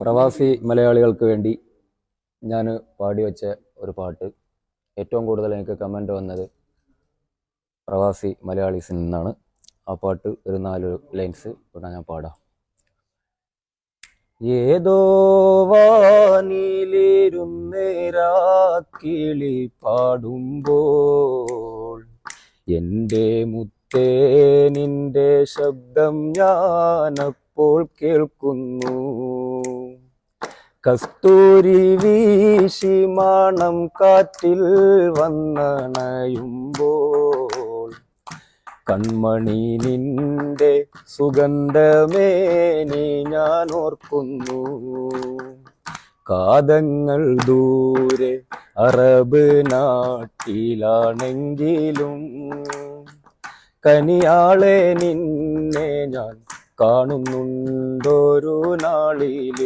പ്രവാസി മലയാളികൾക്ക് വേണ്ടി ഞാൻ പാടി വെച്ച ഒരു പാട്ട്. ഏറ്റവും കൂടുതൽ എനിക്ക് കമന്റ് വന്നത് പ്രവാസി മലയാളീസിൽ നിന്നാണ്. ആ പാട്ട് ഒരു നാല് ലൈൻസ് ഇവിടെ ഞാൻ പാടാം. ഏതോ വാനിലിരുന്നേരാക്കിളി പാടുമ്പോൾ എന്റെ മുത്തേ നിന്റെ ശബ്ദം ഞാനപ്പോൾ കേൾക്കുന്നു. കസ്തൂരി വീശി മണം കാറ്റിൽ വന്നണയുമ്പോൾ കൺമണി നിന്റെ സുഗന്ധമേനി ഞാൻ ഓർക്കുന്നു. കാതങ്ങൾ ദൂരെ അറബ് നാട്ടിലാണെങ്കിലും കനിയാളെ നിന്നെ ഞാൻ കാണുന്നുണ്ടൊരു നാളിൽ.